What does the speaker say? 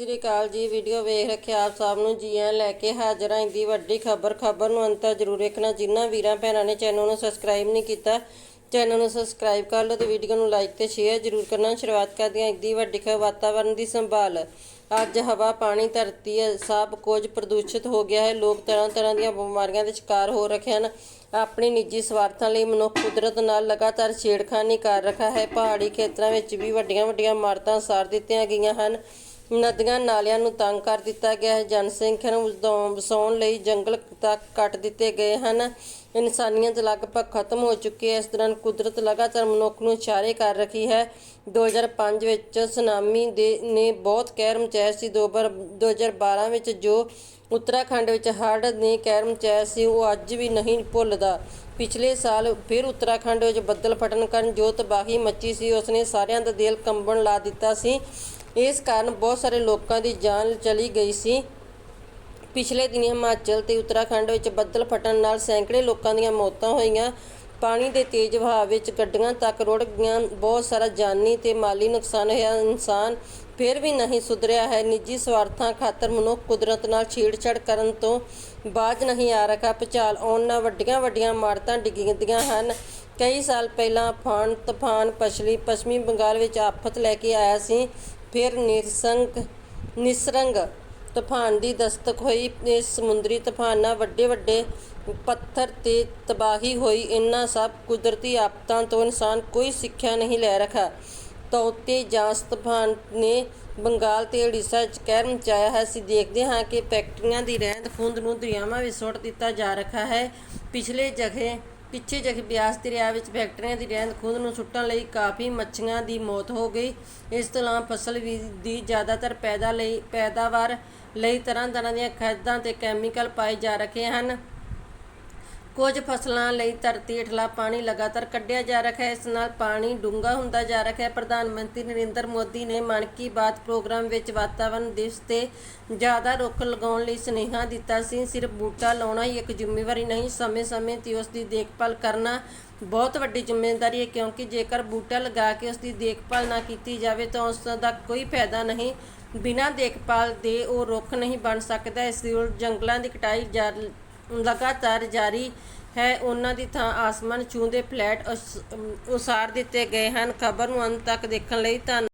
ਸ੍ਰੀ ਅਕਾਲ ਜੀ ਵੀਡੀਓ ਵੇਖ ਰੱਖਿਆ ਆਪ ਸਭ ਨੂੰ ਜੀ ਆਇਆਂ ਲੈ ਕੇ ਹਾਜ਼ਰ ਹਾਂ ਇੰਦੀ ਵੱਡੀ ਖਬਰ। ਖਬਰ ਨੂੰ ਅੰਤ ਤੱਕ ਜ਼ਰੂਰ ਵੇਖਣਾ। ਜਿਨ੍ਹਾਂ ਵੀਰਾਂ ਭੈਣਾਂ ਨੇ ਚੈਨਲ ਨੂੰ ਸਬਸਕ੍ਰਾਈਬ ਨਹੀਂ ਕੀਤਾ ਚੈਨਲ ਨੂੰ ਸਬਸਕ੍ਰਾਈਬ ਕਰ ਲਓ ਤੇ ਵੀਡੀਓ ਨੂੰ ਲਾਈਕ ਤੇ ਸ਼ੇਅਰ ਜ਼ਰੂਰ ਕਰਨਾ। ਸ਼ੁਰੂਆਤ ਕਰਦੇ ਹਾਂ ਇੰਦੀ ਵੱਡੀ ਖਬਰ ਵਾਤਾਵਰਣ ਦੀ ਸੰਭਾਲ। ਅੱਜ ਹਵਾ, ਪਾਣੀ, ਧਰਤੀ ਇਹ ਸਭ ਕੁਝ ਪ੍ਰਦੂਸ਼ਿਤ ਹੋ ਗਿਆ ਹੈ। ਲੋਕ ਤਰ੍ਹਾਂ ਤਰ੍ਹਾਂ ਦੀਆਂ ਬਿਮਾਰੀਆਂ ਦੇ ਸ਼ਿਕਾਰ ਹੋ ਰਹੇ ਹਨ। ਆਪਣੀ ਨਿੱਜੀ ਸਵਾਰਥਾਂ ਲਈ ਮਨੁੱਖ ਕੁਦਰਤ ਨਾਲ ਲਗਾਤਾਰ ਛੇੜਖਾਨੀ ਕਰ ਰੱਖਾ ਹੈ। ਪਹਾੜੀ ਖੇਤਰਾਂ ਵਿੱਚ ਵੀ ਵੱਡੀਆਂ ਵੱਡੀਆਂ ਇਮਾਰਤਾਂ ਸਾੜ ਦਿੱਤੀਆਂ ਗਈਆਂ ਹਨ। ਨਦੀਆਂ ਨਾਲਿਆਂ ਨੂੰ ਤੰਗ ਕਰ ਦਿੱਤਾ ਗਿਆ ਹੈ। ਜਨਸੰਖਿਆ ਨੂੰ ਵਧਾਉਣ- ਵਸਾਉਣ ਲਈ ਜੰਗਲ ਤੱਕ ਕੱਟ ਦਿੱਤੇ ਗਏ ਹਨ। ਇਨਸਾਨੀਅਤ ਲਗਭਗ ਖਤਮ ਹੋ ਚੁੱਕੀ ਹੈ। ਇਸ ਦੌਰਾਨ ਕੁਦਰਤ ਲਗਾਤਾਰ ਮਨੁੱਖ ਨੂੰ ਇਸ਼ਾਰੇ ਕਰ ਰਹੀ ਹੈ। 2005 ਵਿੱਚ ਸੁਨਾਮੀ ਦੇ, ਨੇ ਬਹੁਤ ਕਹਿਰ ਮਚਾਇਆ ਸੀ। ਦੋ ਵਾਰ 2012 ਵਿੱਚ ਜੋ ਉੱਤਰਾਖੰਡ ਵਿੱਚ ਹੜ੍ਹ ਨੇ ਕਹਿਰ ਮਚਾਇਆ ਸੀ, ਉਹ ਅੱਜ ਵੀ ਨਹੀਂ ਭੁੱਲਦਾ। ਪਿਛਲੇ ਸਾਲ ਫਿਰ ਉੱਤਰਾਖੰਡ ਵਿੱਚ ਬੱਦਲ ਫਟਣ ਕਾਰਨ ਜੋ ਤਬਾਹੀ ਮੱਚੀ ਸੀ। ਉਸਨੇ ਸਾਰਿਆਂ ਦਾ ਦਿਲ ਕੰਬਣ ਲਾ ਦਿੱਤਾ ਸੀ। ਇਸ ਕਾਰਨ ਬਹੁਤ ਸਾਰੇ ਲੋਕਾਂ ਦੀ ਜਾਨ ਚਲੀ ਗਈ ਸੀ। ਪਿਛਲੇ ਦਿਨੀ ਹਿਮਾਚਲ ਤੇ ਉੱਤਰਾਖੰਡ ਵਿੱਚ ਬੱਦਲ ਫਟਣ ਨਾਲ ਸੈਂਕੜੇ ਲੋਕਾਂ ਦੀਆਂ ਮੌਤਾਂ ਹੋਈਆਂ। ਪਾਣੀ ਦੇ ਤੇਜ਼ ਵਹਾਅ ਵਿੱਚ ਗੱਡੀਆਂ ਤੱਕ ਰੁੜ ਗਈਆਂ। ਬਹੁਤ ਸਾਰਾ ਜਾਨੀ ਤੇ ਮਾਲੀ ਨੁਕਸਾਨ ਹੋਇਆ। ਇਨਸਾਨ ਫਿਰ ਵੀ ਨਹੀਂ ਸੁਧਰਿਆ ਹੈ। ਨਿੱਜੀ ਸਵਾਰਥਾਂ ਖਾਤਰ ਮਨੁੱਖ ਕੁਦਰਤ ਨਾਲ ਛੇੜਛਾੜ ਕਰਨ ਤੋਂ ਬਾਜ ਨਹੀਂ ਆ ਰਿਹਾ। ਭੁਚਾਲ ਆਉਣ ਨਾਲ ਵੱਡੀਆਂ ਵੱਡੀਆਂ ਇਮਾਰਤਾਂ ਡਿੱਗਦੀਆਂ ਹਨ। ਕਈ ਸਾਲ ਪਹਿਲਾਂ ਫਾਨ ਤੂਫਾਨ ਪਛਲੀ ਪੱਛਮੀ ਬੰਗਾਲ ਵਿੱਚ ਆਫਤ ਲੈ ਕੇ ਆਇਆ ਸੀ। ਫਿਰ ਨਿਰਸੰਗ ਨਿਸਰੰਗ ਤੂਫਾਨ ਦੀ ਦਸਤਕ ਹੋਈ। ਇਹ ਸਮੁੰਦਰੀ ਤੂਫਾਨ ਵੱਡੇ ਵੱਡੇ ਪੱਥਰ ਤੇ ਤਬਾਹੀ ਹੋਈ। ਇਹਨਾਂ ਸਭ ਕੁਦਰਤੀ ਆਫਤਾਂ ਤੋਂ ਇਨਸਾਨ ਕੋਈ ਸਿੱਖਿਆ ਨਹੀਂ ਲੈ ਰਿਹਾ। ਤੌਤੇ, ਜਾਂਸ ਤੂਫਾਨ ਨੇ ਬੰਗਾਲ ਤੇ ਉੜੀਸਾ 'ਚ ਕਹਿਰ ਮਚਾਇਆ ਹੈ। ਅਸੀਂ ਦੇਖਦੇ ਹਾਂ ਕਿ ਫੈਕਟਰੀਆਂ ਦੀ ਰਹਿੰਦ ਖੂੰਹਦ ਨੂੰ ਦਰਿਆਵਾਂ ਵਿੱਚ ਸੁੱਟ ਦਿੱਤਾ ਜਾ ਰਿਹਾ ਹੈ। ਪਿਛਲੇ ਜਗ੍ਹੇ ਪਿੱਛੇ ਜਗ੍ਹੇ ਬਿਆਸ ਦਰਿਆ ਵਿੱਚ ਫੈਕਟਰੀਆਂ ਦੀ ਰਹਿੰਦ ਖੂੰਹਦ ਨੂੰ ਸੁੱਟਣ ਲਈ ਕਾਫੀ ਮੱਛੀਆਂ ਦੀ ਮੌਤ ਹੋ ਗਈ। ਇਸ ਤੋਂ ਇਲਾਵਾ ਫਸਲ ਵੀ ਦੀ ਜ਼ਿਆਦਾਤਰ ਪੈਦਾ ਲਈ, ਪੈਦਾਵਾਰ ਲਈ ਤਰ੍ਹਾਂ ਤਰ੍ਹਾਂ ਦੀਆਂ ਖਾਦਾਂ ਤੇ ਕੈਮੀਕਲ ਪਾਏ ਜਾ ਰਹੇ ਹਨ। ਕੁਝ ਫਸਲਾਂ ਲਈ ਧਰਤੀ ਹੇਠਲਾ ਪਾਣੀ ਲਗਾਤਾਰ ਕੱਢਿਆ ਜਾ ਰਿਹਾ ਹੈ। ਇਸ ਨਾਲ ਪਾਣੀ ਡੂੰਘਾ ਹੁੰਦਾ ਜਾ ਰਿਹਾ ਹੈ। ਪ੍ਰਧਾਨ ਮੰਤਰੀ ਨਰਿੰਦਰ ਮੋਦੀ ਨੇ ਮਨ ਕੀ ਬਾਤ ਪ੍ਰੋਗਰਾਮ ਵਿੱਚ ਵਾਤਾਵਰਣ ਦਿਵਸ ਤੇ ਜ਼ਿਆਦਾ ਰੁੱਖ ਲਗਾਉਣ ਲਈ ਸੁਨੇਹਾ ਦਿੱਤਾ ਸੀ। ਸਿਰਫ ਬੂਟਾ ਲਾਉਣਾ ਹੀ ਇੱਕ ਜ਼ਿੰਮੇਵਾਰੀ ਨਹੀਂ, ਸਮੇਂ-ਸਮੇਂ ਤੇ ਉਸ ਦੀ ਦੇਖਭਾਲ ਕਰਨਾ ਬਹੁਤ ਵੱਡੀ ਜ਼ਿੰਮੇਵਾਰੀ ਹੈ, ਕਿਉਂਕਿ ਜੇਕਰ ਬੂਟਾ ਲਗਾ ਕੇ ਉਸ ਦੀ ਦੇਖਭਾਲ ਨਾ ਕੀਤੀ ਜਾਵੇ ਤਾਂ ਉਸ ਦਾ ਕੋਈ ਫਾਇਦਾ ਨਹੀਂ। ਬਿਨਾਂ ਦੇਖਭਾਲ ਦੇ ਉਹ ਰੁੱਖ ਨਹੀਂ ਬਣ ਸਕਦਾ। ਇਸ ਲਈ ਜੰਗਲਾਂ ਦੀ ਕਟਾਈ ਜਾਰੀ ਲਗਾਤਾਰ ਜਾਰੀ ਹੈ। ਉਹਨਾਂ ਦੀ ਥਾਂ ਆਸਮਾਨ ਛੂੰਦੇ ਫਲੈਟ ਉਸਾਰ ਦਿੱਤੇ ਗਏ ਹਨ। ਖਬਰ ਨੂੰ ਅੰਤ ਤੱਕ ਦੇਖਣ ਲਈ ਧੰਨ